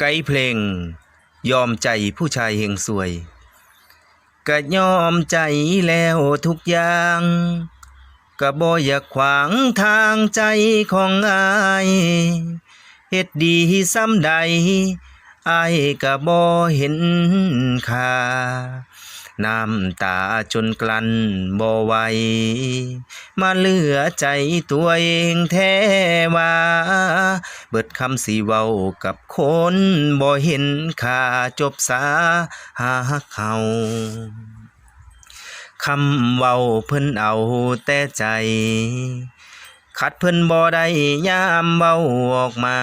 ไกด์เพลง ยอมใจผู้ชายเฮงสวยก็ยอมใจแล้วทุกอย่างก็บ่อยากขวางทางใจของอายเฮ็ดดีซ้ำใดอายก็บ่เห็นค่า น้ำตาจนกลั้นบ่ไหวมาเหลือใจตัวเองแท้ว่า เบิดคำสีเว้ากับคนบ่เห็นค่าจบสาหาเขาคำเว้าเพิ่นเอาแต่ใจ ขัดเพิ่นบ่ได้ยามเว้าออกมา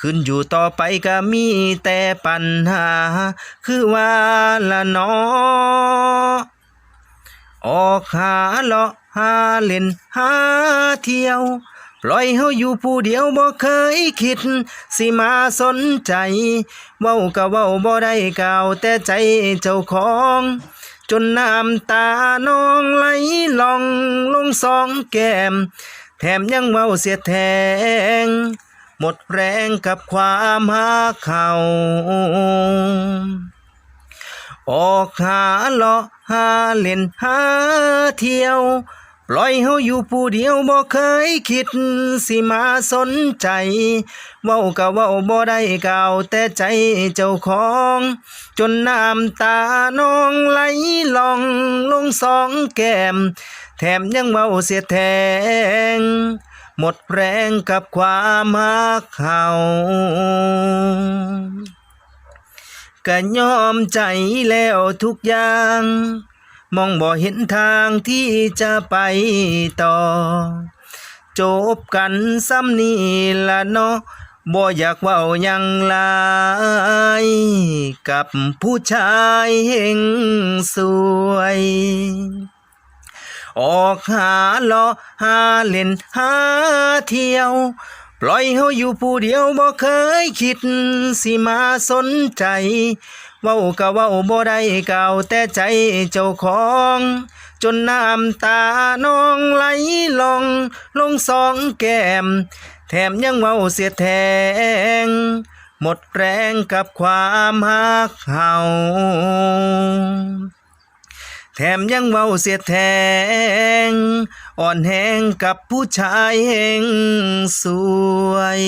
ขึ้นอยู่ต่อไปก็มีแต่ปัญหา คือว่าละนอออกหาเลาะหาเล่นหาเที่ยวปล่อยเฮาอยู่ผู้เดียวบ่เคยคิด สิมาสนใจ เว้าก็เว้าบ่ได้กล่าวแต่ใจเจ้าของ จนน้ำตาน้องไหล ลองลงสองแก้ม แถมยังเมาเสียแทง หมดแรงกับความหาเขาออกหาเลาะหาเล่นหาเที่ยว ปล่อยเฮาอยู่ผู้เดียวบ่เคยคิดสิมาสนใจ เว้าก็เว้าบ่ได้กล่าวแต่ใจเจ้าของ จนน้ำตานองไหลลองลงสองแก้ม แถมยังเว้าเสียแทง หมดแรงกับความหักเขาก็ยอมใจแล้วทุกอย่าง มองบ่เห็นทางที่จะไปต่อ จบกันซ้ำนี่ละเนาะบ่อยากเว้ายังลายกับผู้ชายเฮงสวย ออกหาเลาะหาเล่นหาเที่ยว ปล่อยเฮาอยู่ผู้เดียวบ่เคยคิดสิมาสนใจ เว้าก็เว้าบ่ได้กล่าแต่ใจเจ้าของ จนน้ำตานองไหลลงลงสองแก้ม แถมยังเว้าเสียแทง หมดแรงกับความหักเฮาแถมยังเว้าเสียแทง อ่อนแหงกับผู้ชายแห่งสวย